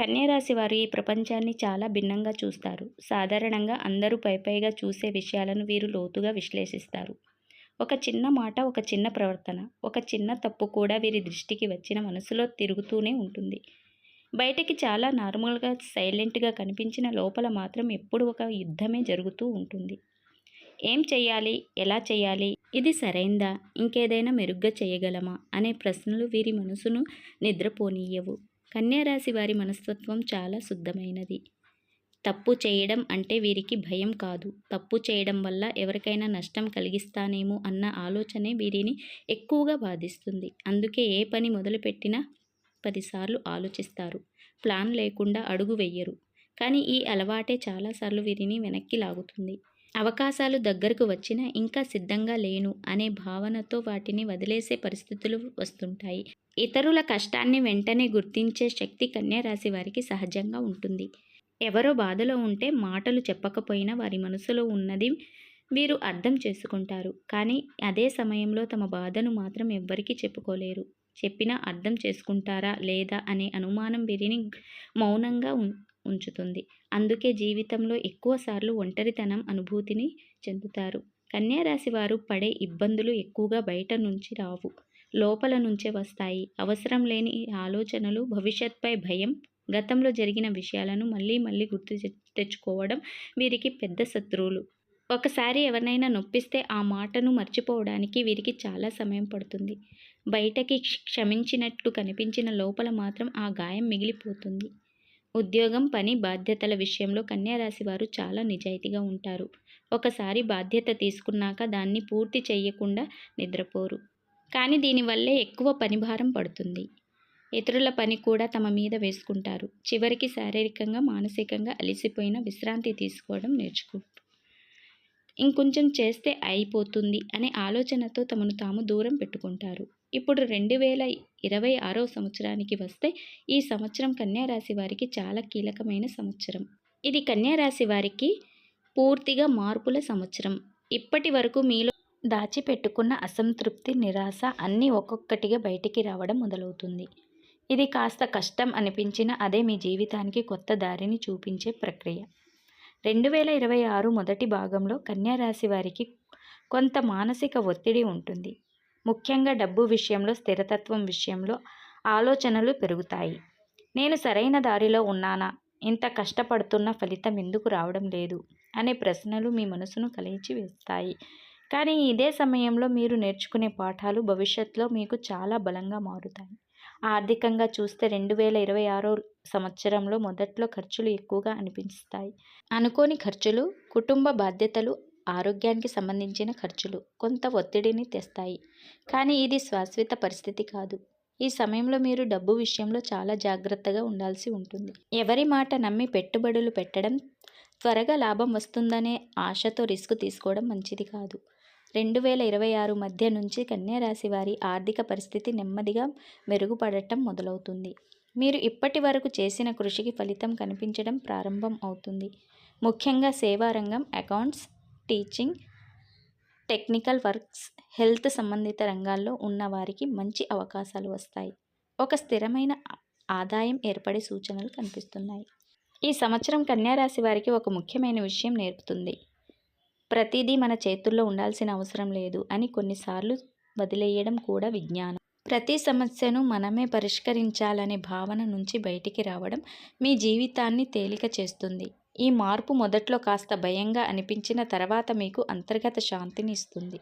కన్యరాశి వారు ఈ ప్రపంచాన్ని చాలా భిన్నంగా చూస్తారు. సాధారణంగా అందరూ పైపైగా చూసే విషయాలను వీరు లోతుగా విశ్లేషిస్తారు. ఒక చిన్న మాట ఒక చిన్న ప్రవర్తన ఒక చిన్న తప్పు కూడా వీరి దృష్టికి వచ్చిన మనసులో తిరుగుతూనే ఉంటుంది. బయటకి చాలా నార్మల్గా సైలెంట్గా కనిపించిన లోపల మాత్రం ఎప్పుడు ఒక యుద్ధమే జరుగుతూ ఉంటుంది. ఏం చేయాలి ఎలా చేయాలి ఇది సరైందా? ఇంకేదైనా మెరుగ్గా చేయగలమా? అనే ప్రశ్నలు వీరి మనసును నిద్రపోనీయవు. కన్యారాశి వారి మనస్తత్వం చాలా శుద్ధమైనది. తప్పు చేయడం అంటే వీరికి భయం కాదు. తప్పు చేయడం వల్ల ఎవరికైనా నష్టం కలిగిస్తానేమో అన్న ఆలోచనే వీరిని ఎక్కువగా బాధిస్తుంది. అందుకే ఏ పని మొదలుపెట్టినా పదిసార్లు ఆలోచిస్తారు. ప్లాన్ లేకుండా అడుగు వెయ్యరు కానీ ఈ అలవాటే చాలాసార్లు వీరిని వెనక్కి లాగుతుంది. అవకాశాలు దగ్గరకు వచ్చినా ఇంకా సిద్ధంగా లేను అనే భావనతో వాటిని వదిలేసే పరిస్థితులు వస్తుంటాయి. ఇతరుల కష్టాన్ని వెంటనే గుర్తించే శక్తి కన్యారాశి వారికి సహజంగా ఉంటుంది. ఎవరో బాధలో ఉంటే మాటలు చెప్పకపోయినా వారి మనసులో ఉన్నది వీరు అర్థం చేసుకుంటారు. కానీ అదే సమయంలో తమ బాధను మాత్రం ఎవ్వరికీ చెప్పుకోలేరు. చెప్పినా అర్థం చేసుకుంటారా లేదా అనే అనుమానం వీరిని మౌనంగా ఉం- ఉంచుతుంది. అందుకే జీవితంలో ఎక్కువసార్లు ఒంటరితనం అనుభూతిని చెందుతారు. కన్యారాశి వారు పడే ఇబ్బందులు ఎక్కువగా బయట నుంచి రావు. లోపల నుంచే వస్తాయి. అవసరం లేని ఆలోచనలు భవిష్యత్పై భయం గతంలో జరిగిన విషయాలను మళ్ళీ మళ్ళీ గుర్తు తె- తెచ్చుకోవడం వీరికి పెద్ద శత్రువులు. ఒకసారి ఎవరినైనా నొప్పిస్తే ఆ మాటను మర్చిపోవడానికి వీరికి చాలా సమయం పడుతుంది. బయటకి క్ష- క్షమించినట్టు కనిపించిన లోపల మాత్రం ఆ గాయం మిగిలిపోతుంది. ఉద్యోగం పని బాధ్యతల విషయంలో కన్యారాశి వారు చాలా నిజాయితీగా ఉంటారు. ఒకసారి బాధ్యత తీసుకున్నాక దాన్ని పూర్తి చేయకుండా నిద్రపోరు. కానీ దీనివల్లే ఎక్కువ పనిభారం పడుతుంది. ఇతరుల పని కూడా తమ మీద వేసుకుంటారు. చివరికి శారీరకంగా మానసికంగా అలసిపోయిన విశ్రాంతి తీసుకోవడం నేర్చుకుంటారు ఇంకొంచెం చేస్తే అయిపోతుంది అనే ఆలోచనతో తమను తాము దూరం పెట్టుకుంటారు. ఇప్పుడు రెండు వేల ఇరవై ఆరో సంవత్సరానికి వస్తే ఈ సంవత్సరం కన్యారాశి వారికి చాలా కీలకమైన సంవత్సరం. ఇది కన్యారాశి వారికి పూర్తిగా మార్పుల సంవత్సరం. ఇప్పటి వరకు మీలో దాచిపెట్టుకున్న అసంతృప్తి నిరాశ అన్నీ ఒక్కొక్కటిగా బయటికి రావడం మొదలవుతుంది. ఇది కాస్త కష్టం అనిపించిన అదే మీ జీవితానికి కొత్త దారిని చూపించే ప్రక్రియ. రెండు వేల ఇరవై ఆరు మొదటి భాగంలో కన్యారాశి వారికి కొంత మానసిక ఒత్తిడి ఉంటుంది. ముఖ్యంగా డబ్బు విషయంలో స్థిరతత్వం విషయంలో ఆలోచనలు పెరుగుతాయి. నేను సరైన దారిలో ఉన్నానా? ఇంత కష్టపడుతున్న ఫలితం ఎందుకు రావడం లేదు? అనే ప్రశ్నలు మీ మనసును కలిచి వేస్తాయి. కానీ ఇదే సమయంలో మీరు నేర్చుకునే పాఠాలు భవిష్యత్తులో మీకు చాలా బలంగా మారుతాయి. ఆర్థికంగా చూస్తే రెండు వేల ఇరవై ఆరో సంవత్సరంలో మొదట్లో ఖర్చులు ఎక్కువగా అనిపిస్తాయి. అనుకోని ఖర్చులు కుటుంబ బాధ్యతలు ఆరోగ్యానికి సంబంధించిన ఖర్చులు కొంత ఒత్తిడిని తెస్తాయి. కానీ ఇది శాశ్వత పరిస్థితి కాదు. ఈ సమయంలో మీరు డబ్బు విషయంలో చాలా జాగ్రత్తగా ఉండాల్సి ఉంటుంది. ఎవరి మాట నమ్మి పెట్టుబడులు పెట్టడం త్వరగా లాభం వస్తుందనే ఆశతో రిస్క్ తీసుకోవడం మంచిది కాదు. రెండు వేల ఇరవై ఆరు మధ్య నుంచి కన్యారాశి వారి ఆర్థిక పరిస్థితి నెమ్మదిగా మెరుగుపడటం మొదలవుతుంది. మీరు ఇప్పటి వరకు చేసిన కృషికి ఫలితం కనిపించడం ప్రారంభం అవుతుంది. ముఖ్యంగా సేవా రంగం accounts teaching technical works health సంబంధిత రంగాల్లో ఉన్నవారికి మంచి అవకాశాలు వస్తాయి. ఒక స్థిరమైన ఆదాయం ఏర్పడే సూచనలు కనిపిస్తున్నాయి. ఈ సంవత్సరం కన్యారాశి వారికి ఒక ముఖ్యమైన విషయం నేర్పుతుంది. ప్రతిదీ మన చేతుల్లో ఉండాల్సిన అవసరం లేదు అని కొన్నిసార్లు వదిలేయడం కూడా విజ్ఞానం. ప్రతి సమస్యను మనమే పరిష్కరించాలనే భావన నుంచి బయటికి రావడం మీ జీవితాన్ని తేలిక చేస్తుంది. ఈ మార్పు మొదట్లో కాస్త భయంగా అనిపించిన తర్వాత మీకు అంతర్గత శాంతిని ఇస్తుంది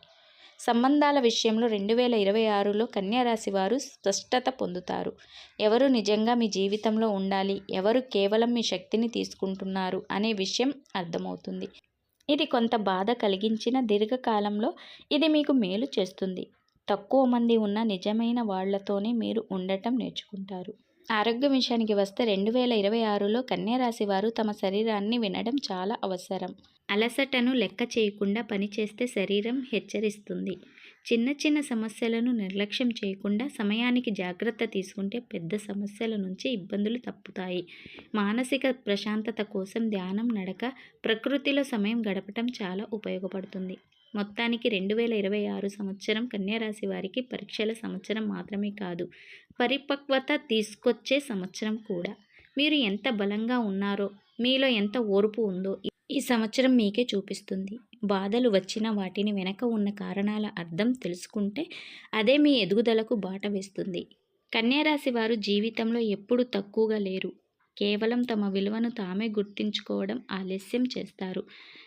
సంబంధాల విషయంలో రెండు వేల ఇరవై ఆరులో కన్యారాశి వారు స్పష్టత పొందుతారు. ఎవరు నిజంగా మీ జీవితంలో ఉండాలి? ఎవరు కేవలం మీ శక్తిని తీసుకుంటున్నారు? అనే విషయం అర్థమవుతుంది. ఇది కొంత బాధ కలిగించిన దీర్ఘకాలంలో ఇది మీకు మేలు చేస్తుంది. తక్కువ మంది ఉన్న నిజమైన వాళ్ళతోనే మీరు ఉండటం నేర్చుకుంటారు. ఆరోగ్య విషయానికి వస్తే రెండు వేల ఇరవై ఆరులో కన్యారాశి వారు తమ శరీరాన్ని వినడం చాలా అవసరం. అలసటను లెక్క చేయకుండా పనిచేస్తే శరీరం హెచ్చరిస్తుంది. చిన్న చిన్న సమస్యలను నిర్లక్ష్యం చేయకుండా సమయానికి జాగ్రత్త తీసుకుంటే పెద్ద సమస్యల నుంచి ఇబ్బందులు తప్పుతాయి. మానసిక ప్రశాంతత కోసం ధ్యానం నడక ప్రకృతిలో సమయం గడపటం చాలా ఉపయోగపడుతుంది. మొత్తానికి రెండు వేల ఇరవై ఆరు సంవత్సరం కన్యారాశి వారికి పరీక్షల సంవత్సరం మాత్రమే కాదు. పరిపక్వత తీసుకొచ్చే సంవత్సరం కూడా. మీరు ఎంత బలంగా ఉన్నారో మీలో ఎంత ఓర్పు ఉందో ఈ- సంవత్సరం మీకే చూపిస్తుంది. బాధలు వచ్చిన వాటిని వెనక ఉన్న కారణాల అర్థం తెలుసుకుంటే అదే మీ ఎదుగుదలకు బాట వేస్తుంది. కన్యారాశి వారు జీవితంలో ఎప్పుడు తక్కువగా లేరు. కేవలం తమ విలువను తామే గుర్తించుకోవడం ఆలస్యం చేస్తారు.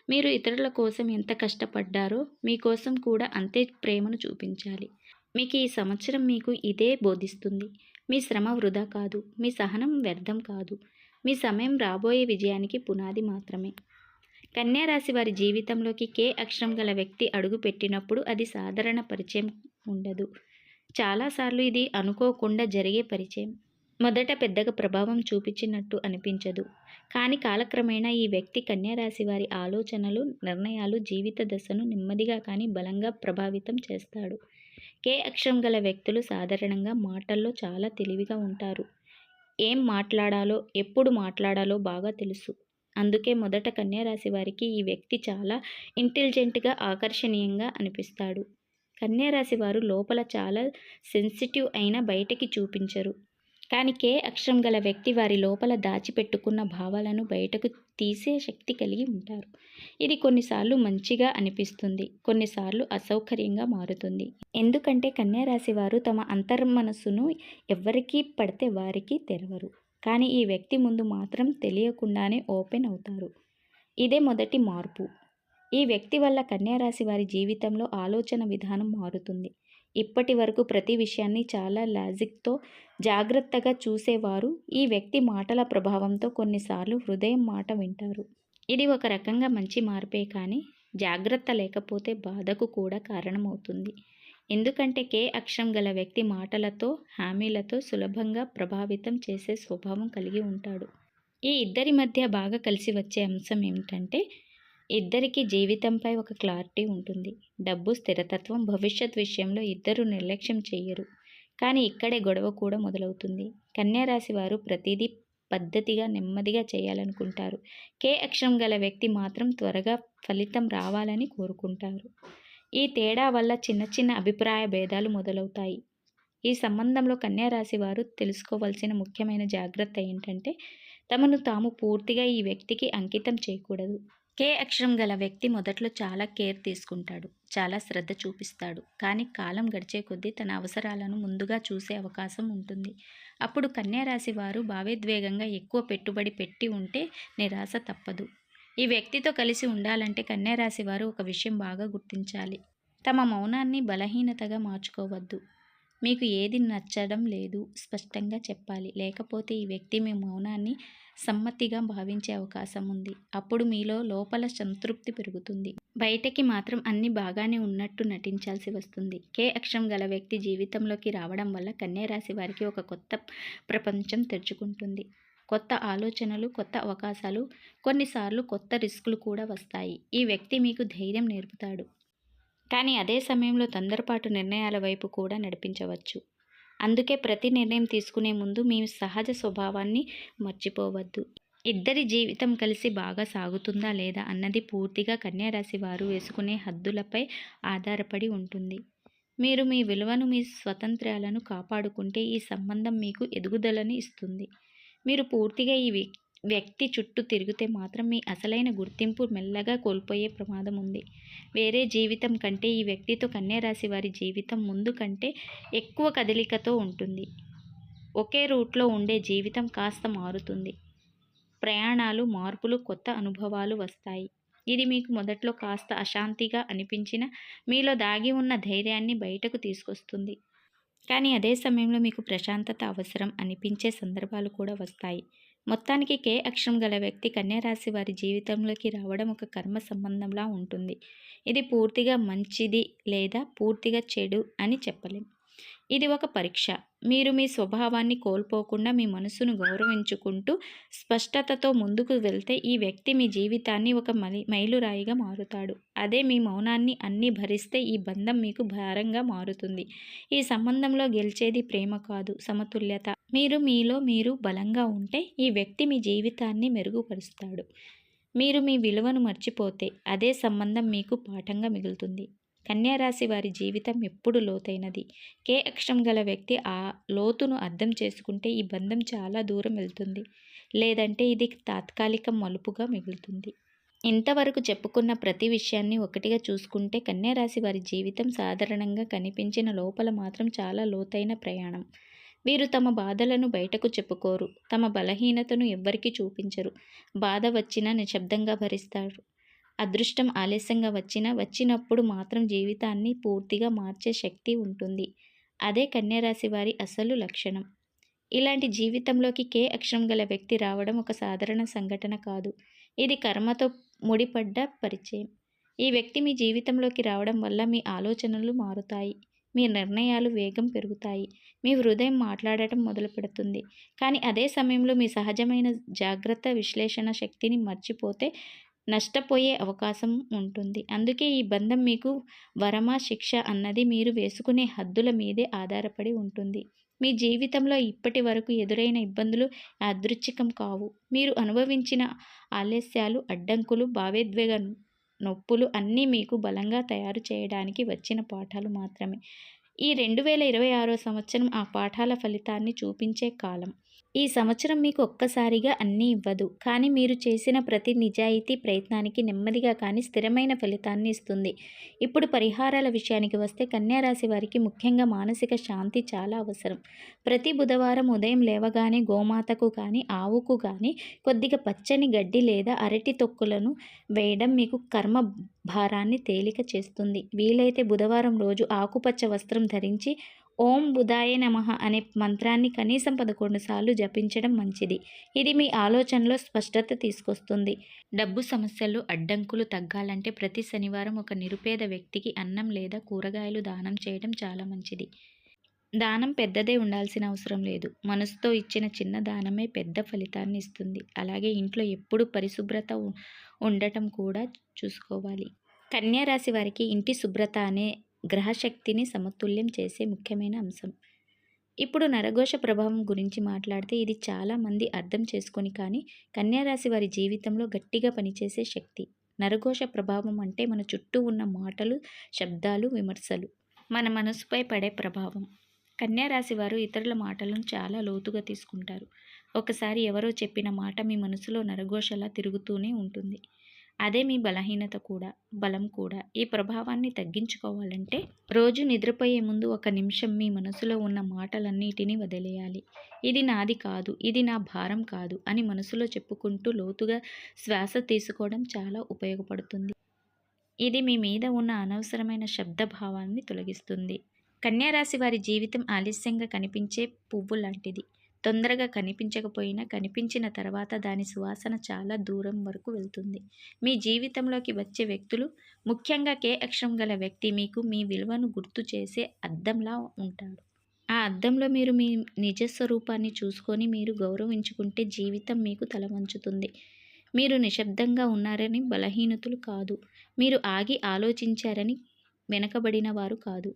మీరు ఇతరుల కోసం ఎంత కష్టపడ్డారో మీకోసం కూడా అంతే ప్రేమను చూపించాలి. మీకు ఈ సంవత్సరం మీకు ఇదే బోధిస్తుంది. మీ శ్రమ వృధా కాదు. మీ సహనం వ్యర్థం కాదు. మీ సమయం రాబోయే విజయానికి పునాది మాత్రమే. కన్యారాశి వారి జీవితంలోకి కే అక్షరం గల వ్యక్తి అడుగు పెట్టినప్పుడు అది సాధారణ పరిచయం ఉండదు. చాలాసార్లు ఇది అనుకోకుండా జరిగే పరిచయం. మొదట పెద్దగా ప్రభావం చూపించినట్టు అనిపించదు. కానీ కాలక్రమేణా ఈ వ్యక్తి కన్యారాశి వారి ఆలోచనలు నిర్ణయాలు జీవిత దశను నెమ్మదిగా కానీ బలంగా ప్రభావితం చేస్తాడు. కే అక్షరం గల వ్యక్తులు సాధారణంగా మాటల్లో చాలా తెలివిగా ఉంటారు. ఏం మాట్లాడాలో ఎప్పుడు మాట్లాడాలో బాగా తెలుసు. అందుకే మొదట కన్యా రాశి వారికి ఈ వ్యక్తి చాలా ఇంటెలిజెంట్గా ఆకర్షణీయంగా అనిపిస్తాడు. కన్యా రాశి వారు లోపల చాలా సెన్సిటివ్ అయినా బయటకి చూపించరు. కానీ కే అక్షరం గల వ్యక్తి వారి లోపల దాచిపెట్టుకున్న భావాలను బయటకు తీసే శక్తి కలిగి ఉంటారు. ఇది కొన్నిసార్లు మంచిగా అనిపిస్తుంది కొన్నిసార్లు అసౌకర్యంగా మారుతుంది. ఎందుకంటే కన్యారాశి వారు తమ అంతర్మనస్సును ఎవరికీ పడితే వారికి తెరవరు. కానీ ఈ వ్యక్తి ముందు మాత్రం తెలియకుండానే ఓపెన్ అవుతారు. ఇదే మొదటి మార్పు. ఈ వ్యక్తి వల్ల కన్యారాశి వారి జీవితంలో ఆలోచన విధానం మారుతుంది. ఇప్పటి వరకు ప్రతి విషయాన్ని చాలా లాజిక్తో జాగ్రత్తగా చూసేవారు. ఈ వ్యక్తి మాటల ప్రభావంతో కొన్నిసార్లు హృదయం మాట వింటారు. ఇది ఒక రకంగా మంచి మార్పే కానీ జాగ్రత్త లేకపోతే బాధకు కూడా కారణమవుతుంది. ఎందుకంటే కే అక్షం గల వ్యక్తి మాటలతో హామీలతో సులభంగా ప్రభావితం చేసే స్వభావం కలిగి ఉంటాడు. ఈ ఇద్దరి మధ్య బాగా కలిసి వచ్చే అంశం ఏమిటంటే ఇద్దరికి జీవితంపై ఒక క్లారిటీ ఉంటుంది. డబ్బు స్థిరతత్వం భవిష్యత్ విషయంలో ఇద్దరు నిర్లక్ష్యం చేయరు కానీ ఇక్కడే గొడవ కూడా మొదలవుతుంది. కన్యారాశి వారు ప్రతిదీ పద్ధతిగా నెమ్మదిగా చేయాలనుకుంటారు. కే అక్షరం గల వ్యక్తి మాత్రం త్వరగా ఫలితం రావాలని కోరుకుంటారు. ఈ తేడా వల్ల చిన్న చిన్న అభిప్రాయ భేదాలు మొదలవుతాయి. ఈ సంబంధంలో కన్యారాశి వారు తెలుసుకోవాల్సిన ముఖ్యమైన జాగ్రత్త ఏంటంటే తమను తాము పూర్తిగా ఈ వ్యక్తికి అంకితం చేయకూడదు. కే అక్షరం గల వ్యక్తి మొదట్లో చాలా కేర్ తీసుకుంటాడు చాలా శ్రద్ధ చూపిస్తాడు. కానీ కాలం గడిచే కొద్దీ తన అవసరాలను ముందుగా చూసే అవకాశం ఉంటుంది. అప్పుడు కన్యారాశి వారు భావోద్వేగంగా ఎక్కువ పెట్టుబడి పెట్టి ఉంటే నిరాశ తప్పదు. ఈ వ్యక్తితో కలిసి ఉండాలంటే కన్యారాశి వారు ఒక విషయం బాగా గుర్తించాలి. తమ మౌనాన్ని బలహీనతగా మార్చుకోవద్దు. మీకు ఏది నచ్చడం లేదు స్పష్టంగా చెప్పాలి. లేకపోతే ఈ వ్యక్తి మీ మౌనాన్ని సమ్మతిగా భావించే అవకాశం ఉంది. అప్పుడు మీలో లోపల సంతృప్తి పెరుగుతుంది. బయటకి మాత్రం అన్ని బాగానే ఉన్నట్టు నటించాల్సి వస్తుంది. కే అక్షం గల వ్యక్తి జీవితంలోకి రావడం వల్ల కన్యా రాశి వారికి ఒక కొత్త ప్రపంచం తెరుచుకుంటుంది. కొత్త ఆలోచనలు కొత్త అవకాశాలు కొన్నిసార్లు కొత్త రిస్కులు కూడా వస్తాయి. ఈ వ్యక్తి మీకు ధైర్యం నేర్పుతాడు. కానీ అదే సమయంలో తొందరపాటు నిర్ణయాల వైపు కూడా నడిపించవచ్చు. అందుకే ప్రతి నిర్ణయం తీసుకునే ముందు మీ సహజ స్వభావాన్ని మర్చిపోవద్దు. ఇద్దరి జీవితం కలిసి బాగా సాగుతుందా లేదా అన్నది పూర్తిగా కన్యారాశి వారు వేసుకునే హద్దులపై ఆధారపడి ఉంటుంది. మీరు మీ విలువను మీ స్వతంత్రాలను కాపాడుకుంటే ఈ సంబంధం మీకు ఎదుగుదలని ఇస్తుంది. మీరు పూర్తిగా ఈ వ్యక్తి చుట్టూ తిరిగితే మాత్రం మీ అసలైన గుర్తింపు మెల్లగా కోల్పోయే ప్రమాదం ఉంది. వేరే జీవితం కంటే ఈ వ్యక్తితో కన్యారాశి వారి జీవితం ముందు కంటే ఎక్కువ కదలికతో ఉంటుంది. ఒకే రూట్లో ఉండే జీవితం కాస్త మారుతుంది. ప్రయాణాలు మార్పులు కొత్త అనుభవాలు వస్తాయి. ఇది మీకు మొదట్లో కాస్త అశాంతిగా అనిపించిన మీలో దాగి ఉన్న ధైర్యాన్ని బయటకు తీసుకొస్తుంది. కానీ అదే సమయంలో మీకు ప్రశాంతత అవసరం అనిపించే సందర్భాలు కూడా వస్తాయి. మొత్తానికి కే అక్షరం గల వ్యక్తి కన్యారాశి వారి జీవితంలోకి రావడం ఒక కర్మ సంబంధంలా ఉంటుంది. ఇది పూర్తిగా మంచిది లేదా పూర్తిగా చెడు అని చెప్పలేం. ఇది ఒక పరీక్ష. మీరు మీ స్వభావాన్ని కోల్పోకుండా మీ మనసును గౌరవించుకుంటూ స్పష్టతతో ముందుకు వెళ్తే ఈ వ్యక్తి మీ జీవితాన్ని ఒక మలి మైలురాయిగా మారుతాడు. అదే మీ మౌనాన్ని అన్నీ భరిస్తే ఈ బంధం మీకు భారంగా మారుతుంది. ఈ సంబంధంలో గెలిచేది ప్రేమ కాదు సమతుల్యత. మీరు మీలో మీరు బలంగా ఉంటే ఈ వ్యక్తి మీ జీవితాన్ని మెరుగుపరుస్తాడు. మీరు మీ విలువను మర్చిపోతే అదే సంబంధం మీకు పాఠంగా మిగులుతుంది. కన్యారాశి వారి జీవితం ఎప్పుడు లోతైనది. కే అక్షరం గల వ్యక్తి ఆ లోతును అర్థం చేసుకుంటే ఈ బంధం చాలా దూరం వెళ్తుంది. లేదంటే ఇది తాత్కాలిక మలుపుగా మిగులుతుంది. ఇంతవరకు చెప్పుకున్న ప్రతి విషయాన్ని ఒకటిగా చూసుకుంటే కన్యారాశి వారి జీవితం సాధారణంగా కనిపించిన లోపల మాత్రం చాలా లోతైన ప్రయాణం. వీరు తమ బాధలను బయటకు చెప్పుకోరు. తమ బలహీనతను ఎవ్వరికీ చూపించరు. బాధ వచ్చినా నిశ్శబ్దంగా భరిస్తారు. అదృష్టం ఆలస్యంగా వచ్చినా వచ్చినప్పుడు మాత్రం జీవితాన్ని పూర్తిగా మార్చే శక్తి ఉంటుంది. అదే కన్యారాశి వారి అసలు లక్షణం. ఇలాంటి జీవితంలోకి కే అక్షరం గల వ్యక్తి రావడం ఒక సాధారణ సంఘటన కాదు. ఇది కర్మతో ముడిపడ్డ పరిచయం. ఈ వ్యక్తి మీ జీవితంలోకి రావడం వల్ల మీ ఆలోచనలు మారుతాయి. మీ నిర్ణయాలు వేగం పెరుగుతాయి. మీ హృదయం మాట్లాడటం మొదలు పెడుతుంది. కానీ అదే సమయంలో మీ సహజమైన జాగ్రత్త విశ్లేషణ శక్తిని మర్చిపోతే నష్టపోయే అవకాశం ఉంటుంది. అందుకే ఈ బంధం మీకు వరమా శిక్ష అన్నది మీరు వేసుకునే హద్దుల మీదే ఆధారపడి ఉంటుంది. మీ జీవితంలో ఇప్పటి వరకు ఎదురైన ఇబ్బందులు యాదృచ్ఛికం కావు. మీరు అనుభవించిన ఆలస్యాలు అడ్డంకులు భావోద్వేగ నొప్పులు అన్నీ మీకు బలంగా తయారు చేయడానికి వచ్చిన పాఠాలు మాత్రమే. ఈ రెండు వేల ఇరవై ఆరో సంవత్సరం ఆ పాఠాల ఫలితాన్ని చూపించే కాలం. ఈ సంవత్సరం మీకు ఒక్కసారిగా అన్నీ ఇవ్వదు. కానీ మీరు చేసిన ప్రతి నిజాయితీ ప్రయత్నానికి నెమ్మదిగా కానీ స్థిరమైన ఫలితాన్ని ఇస్తుంది. ఇప్పుడు పరిహారాల విషయానికి వస్తే కన్యారాశి వారికి ముఖ్యంగా మానసిక శాంతి చాలా అవసరం. ప్రతి బుధవారం ఉదయం లేవగానే గోమాతకు కానీ ఆవుకు కానీ కొద్దిగా పచ్చని గడ్డి లేదా అరటి తొక్కులను వేయడం మీకు కర్మ భారాన్ని తేలిక చేస్తుంది. వీలైతే బుధవారం రోజు ఆకుపచ్చ వస్త్రం ధరించి ఓం బుధాయ నమ అనే మంత్రాన్ని కనీసం పదకొండు సార్లు జపించడం మంచిది. ఇది మీ ఆలోచనలో స్పష్టత తీసుకొస్తుంది. డబ్బు సమస్యలు అడ్డంకులు తగ్గాలంటే ప్రతి శనివారం ఒక నిరుపేద వ్యక్తికి అన్నం లేదా కూరగాయలు దానం చేయడం చాలా మంచిది. దానం పెద్దదే ఉండాల్సిన అవసరం లేదు. మనసుతో ఇచ్చిన చిన్న దానమే పెద్ద ఫలితాన్ని ఇస్తుంది. అలాగే ఇంట్లో ఎప్పుడు పరిశుభ్రత ఉండటం కూడా చూసుకోవాలి. కన్యా రాశి వారికి ఇంటి శుభ్రత అనే గ్రహశక్తిని సమతుల్యం చేసే ముఖ్యమైన అంశం. ఇప్పుడు నరఘోష ప్రభావం గురించి మాట్లాడితే ఇది చాలామంది అర్థం చేసుకొని కానీ కన్యారాశి వారి జీవితంలో గట్టిగా పనిచేసే శక్తి. నరఘోష ప్రభావం అంటే మన చుట్టూ ఉన్న మాటలు శబ్దాలు విమర్శలు. మన మనసుపై పడే ప్రభావం. కన్యారాశి వారు ఇతరుల మాటలను చాలా లోతుగా తీసుకుంటారు. ఒకసారి ఎవరో చెప్పిన మాట మీ మనసులో నరఘోషలా తిరుగుతూనే ఉంటుంది. అదే మీ బలహీనత కూడా బలం కూడా. ఈ ప్రభావాన్ని తగ్గించుకోవాలంటే రోజు నిద్రపోయే ముందు ఒక నిమిషం మీ మనసులో ఉన్న మాటలన్నిటినీ వదిలేయాలి. ఇది నాది కాదు ఇది నా భారం కాదు అని మనసులో చెప్పుకుంటూ లోతుగా శ్వాస తీసుకోవడం చాలా ఉపయోగపడుతుంది. ఇది మీ మీద ఉన్న అనవసరమైన శబ్దభావాన్ని తొలగిస్తుంది. కన్యారాశి వారి జీవితం ఆలస్యంగా కనిపించే పువ్వు లాంటిది. తొందరగా కనిపించకపోయినా కనిపించిన తర్వాత దాని సువాసన చాలా దూరం వరకు వెళ్తుంది. మీ జీవితంలోకి వచ్చే వ్యక్తులు ముఖ్యంగా కే అక్షరం గల వ్యక్తి మీకు మీ విలువను గుర్తు చేసే అద్దంలా ఉంటాడు. ఆ అద్దంలో మీరు మీ నిజ స్వరూపాన్ని చూసుకొని మీరు గౌరవించుకుంటే జీవితం మీకు తలవంచుతుంది. మీరు నిశ్శబ్దంగా ఉన్నారని బలహీనతలు కాదు. మీరు ఆగి ఆలోచించారని వెనకబడిన వారు కాదు.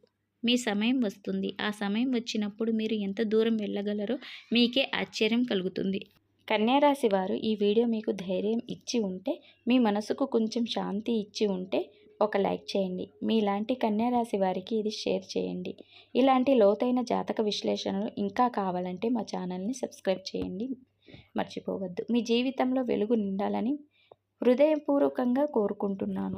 మీ సమయం వస్తుంది. ఆ సమయం వచ్చినప్పుడు మీరు ఎంత దూరం వెళ్ళగలరో మీకే ఆశ్చర్యం కలుగుతుంది. కన్యారాశి వారు ఈ వీడియో మీకు ధైర్యం ఇచ్చి ఉంటే మీ మనసుకు కొంచెం శాంతి ఇచ్చి ఉంటే ఒక లైక్ చేయండి. మీలాంటి కన్యారాశి వారికి ఇది షేర్ చేయండి. ఇలాంటి లోతైన జాతక విశ్లేషణలు ఇంకా కావాలంటే మా ఛానల్ని సబ్స్క్రైబ్ చేయండి. మర్చిపోవద్దు. మీ జీవితంలో వెలుగు నిండాలని హృదయపూర్వకంగా కోరుకుంటున్నాను.